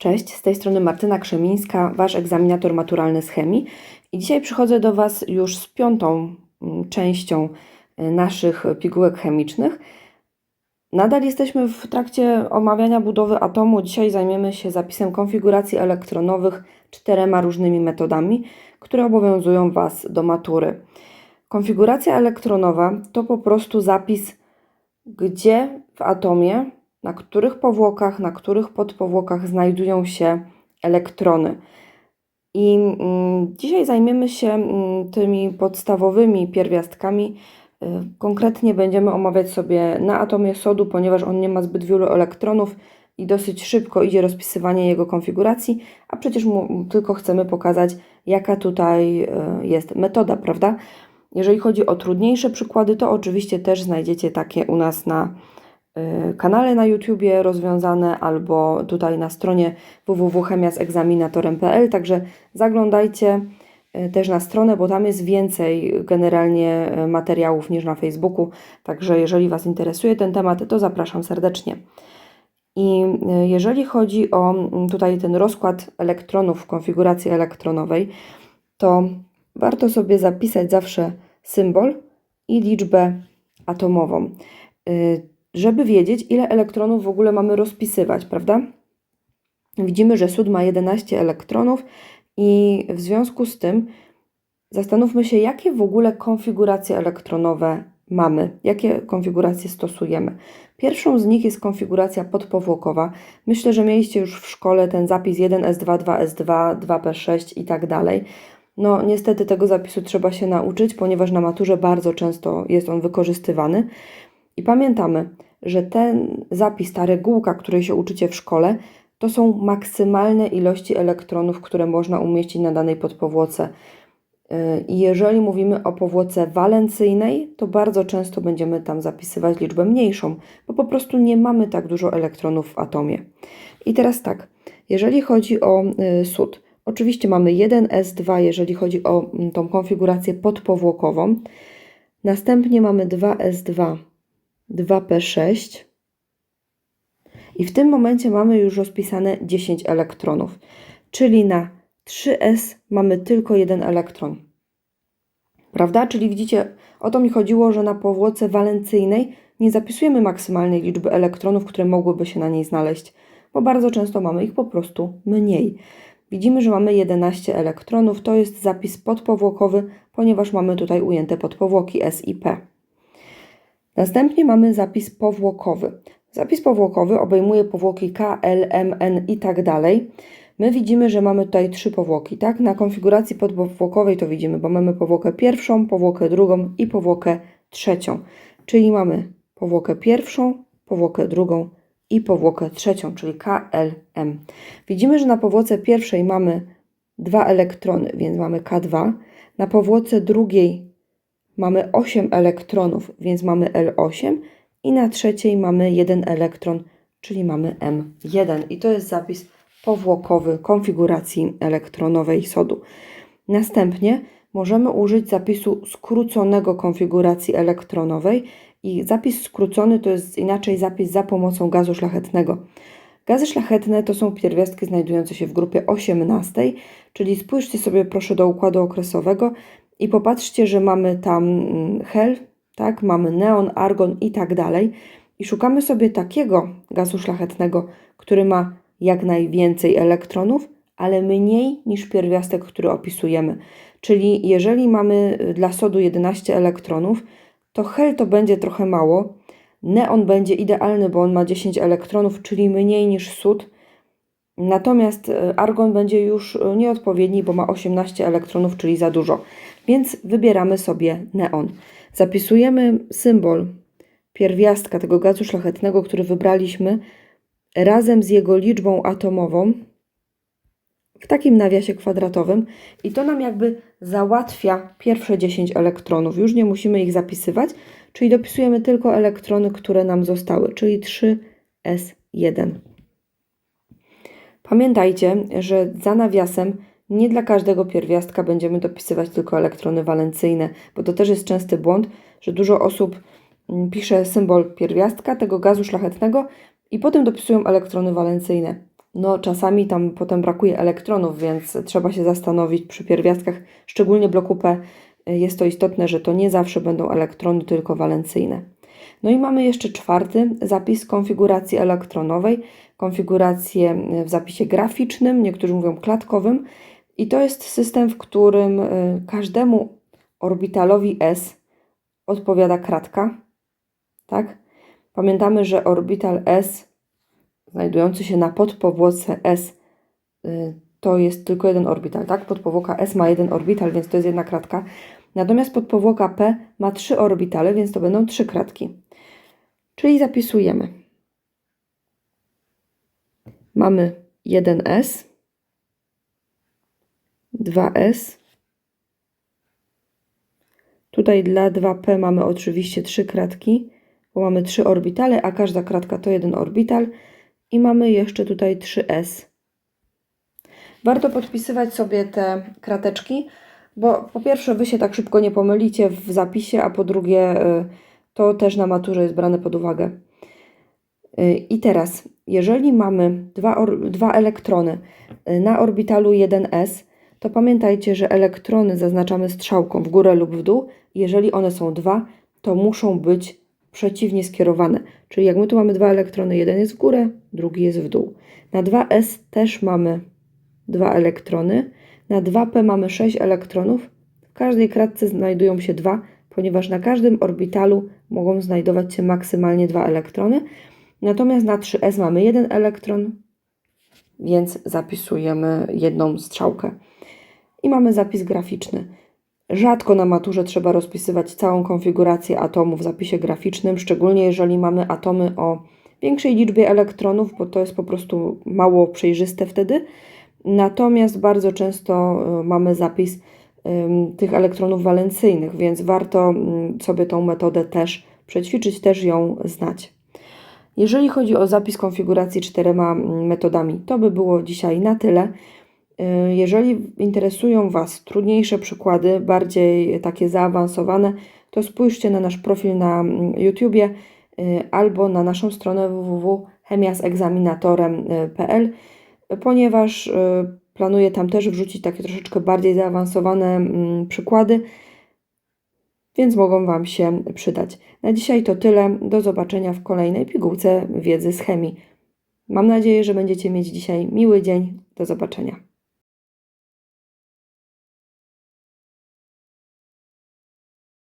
Cześć, z tej strony Martyna Krzemińska, Wasz egzaminator maturalny z chemii. I dzisiaj przychodzę do Was już z piątą mm, częścią y, naszych pigułek chemicznych. Nadal jesteśmy w trakcie omawiania budowy atomu. Dzisiaj zajmiemy się zapisem konfiguracji elektronowych czterema różnymi metodami, które obowiązują Was do matury. Konfiguracja elektronowa to po prostu zapis, gdzie w atomie, na których powłokach, na których podpowłokach znajdują się elektrony. I mm, dzisiaj zajmiemy się mm, tymi podstawowymi pierwiastkami. Y, Konkretnie będziemy omawiać sobie na atomie sodu, ponieważ on nie ma zbyt wielu elektronów i dosyć szybko idzie rozpisywanie jego konfiguracji, a przecież mu tylko chcemy pokazać, jaka tutaj y, jest metoda, prawda? Jeżeli chodzi o trudniejsze przykłady, to oczywiście też znajdziecie takie u nas na kanale na YouTubie rozwiązane albo tutaj na stronie www.chemiasegzaminatorem.pl, także zaglądajcie y, też na stronę, bo tam jest więcej generalnie y, materiałów niż na Facebooku, także jeżeli Was interesuje ten temat, to zapraszam serdecznie. I y, jeżeli chodzi o mm, tutaj ten rozkład elektronów w konfiguracji elektronowej, to warto sobie zapisać zawsze symbol i liczbę atomową, y, żeby wiedzieć, ile elektronów w ogóle mamy rozpisywać, prawda? Widzimy, że sód ma 11 elektronów i w związku z tym zastanówmy się, jakie w ogóle konfiguracje elektronowe mamy, jakie konfiguracje stosujemy. Pierwszą z nich jest konfiguracja podpowłokowa. Myślę, że mieliście już w szkole ten zapis 1S2, 2S2, 2P6 i tak dalej. No, niestety tego zapisu trzeba się nauczyć, ponieważ na maturze bardzo często jest on wykorzystywany. I pamiętamy, że ten zapis, ta regułka, której się uczycie w szkole, to są maksymalne ilości elektronów, które można umieścić na danej podpowłoce. Yy, I jeżeli mówimy o powłoce walencyjnej, to bardzo często będziemy tam zapisywać liczbę mniejszą, bo po prostu nie mamy tak dużo elektronów w atomie. I teraz tak, jeżeli chodzi o y, sód, oczywiście mamy 1s2, jeżeli chodzi o mm, tą konfigurację podpowłokową. Następnie mamy 2s2, 2p6. I w tym momencie mamy już rozpisane 10 elektronów, czyli na 3s mamy tylko jeden elektron. Prawda? Czyli widzicie, o to mi chodziło, że na powłoce walencyjnej nie zapisujemy maksymalnej liczby elektronów, które mogłyby się na niej znaleźć, bo bardzo często mamy ich po prostu mniej. Widzimy, że mamy 11 elektronów, to jest zapis podpowłokowy, ponieważ mamy tutaj ujęte podpowłoki S i P. Następnie mamy zapis powłokowy. Zapis powłokowy obejmuje powłoki K, L, M, N i tak dalej. My widzimy, że mamy tutaj trzy powłoki, tak? Na konfiguracji podpowłokowej to widzimy, bo mamy powłokę pierwszą, powłokę drugą i powłokę trzecią. Czyli mamy powłokę pierwszą, powłokę drugą i powłokę trzecią, czyli KLM. Widzimy, że na powłoce pierwszej mamy dwa elektrony, więc mamy K2. Na powłoce drugiej mamy 8 elektronów, więc mamy L8 i na trzeciej mamy jeden elektron, czyli mamy M1. I to jest zapis powłokowy konfiguracji elektronowej sodu. Następnie możemy użyć zapisu skróconego konfiguracji elektronowej i zapis skrócony to jest inaczej zapis za pomocą gazu szlachetnego. Gazy szlachetne to są pierwiastki znajdujące się w grupie 18, czyli spójrzcie sobie proszę do układu okresowego i popatrzcie, że mamy tam mm, hel, tak, mamy neon, argon i tak dalej. I szukamy sobie takiego gazu szlachetnego, który ma jak najwięcej elektronów, ale mniej niż pierwiastek, który opisujemy. Czyli jeżeli mamy y, dla sodu 11 elektronów, to hel to będzie trochę mało. Neon będzie idealny, bo on ma 10 elektronów, czyli mniej niż sód. Natomiast y, argon będzie już y, nieodpowiedni, bo ma 18 elektronów, czyli za dużo. Więc wybieramy sobie neon. Zapisujemy symbol pierwiastka tego gazu szlachetnego, który wybraliśmy, razem z jego liczbą atomową w takim nawiasie kwadratowym i to nam jakby załatwia pierwsze 10 elektronów. Już nie musimy ich zapisywać, czyli dopisujemy tylko elektrony, które nam zostały, czyli 3s1. Pamiętajcie, że za nawiasem nie dla każdego pierwiastka będziemy dopisywać tylko elektrony walencyjne, bo to też jest częsty błąd, że dużo osób pisze symbol pierwiastka tego gazu szlachetnego i potem dopisują elektrony walencyjne. no czasami tam potem brakuje elektronów, więc trzeba się zastanowić przy pierwiastkach, szczególnie bloku P y, jest to istotne, że to nie zawsze będą elektrony, tylko walencyjne. No i mamy jeszcze czwarty zapis konfiguracji elektronowej, konfigurację w zapisie graficznym, niektórzy mówią klatkowym, i to jest system, w którym y, każdemu orbitalowi S odpowiada kratka, tak? Pamiętamy, że orbital S znajdujący się na podpowłoce S y, to jest tylko jeden orbital, tak? Podpowłoka S ma jeden orbital, więc to jest jedna kratka. Natomiast podpowłoka P ma trzy orbitale, więc to będą trzy kratki. Czyli zapisujemy. Mamy 1S, 2S. Tutaj dla 2P mamy oczywiście trzy kratki, bo mamy trzy orbitale, a każda kratka to jeden orbital. I mamy jeszcze tutaj 3S. Warto podpisywać sobie te krateczki, bo po pierwsze Wy się tak szybko nie pomylicie w zapisie, a po drugie y, to też na maturze jest brane pod uwagę. Y, I teraz, jeżeli mamy dwa, dwa elektrony y, na orbitalu 1s, to pamiętajcie, że elektrony zaznaczamy strzałką w górę lub w dół. Jeżeli one są dwa, to muszą być przeciwnie skierowane. Czyli jak my tu mamy dwa elektrony, jeden jest w górę, drugi jest w dół. Na 2s też mamy dwa elektrony. Na 2p mamy 6 elektronów. W każdej kratce znajdują się dwa, ponieważ na każdym orbitalu mogą znajdować się maksymalnie dwa elektrony. Natomiast na 3s mamy jeden elektron, więc zapisujemy jedną strzałkę. I mamy zapis graficzny. Rzadko na maturze trzeba rozpisywać całą konfigurację atomu w zapisie graficznym, szczególnie jeżeli mamy atomy o większej liczbie elektronów, bo to jest po prostu mało przejrzyste wtedy. Natomiast bardzo często y, mamy zapis tych elektronów walencyjnych, więc warto mm, sobie tą metodę też przećwiczyć, też ją znać. Jeżeli chodzi o zapis konfiguracji czterema mm, metodami, to by było dzisiaj na tyle. Y, jeżeli interesują Was trudniejsze przykłady, bardziej takie zaawansowane, to spójrzcie na nasz profil na mm, YouTubie y, albo na naszą stronę www.chemiasegzaminatorem.pl, ponieważ Planuję tam też wrzucić takie troszeczkę bardziej zaawansowane mm, przykłady, więc mogą Wam się przydać. Na dzisiaj to tyle. Do zobaczenia w kolejnej pigułce wiedzy z chemii. Mam nadzieję, że będziecie mieć dzisiaj miły dzień. Do zobaczenia.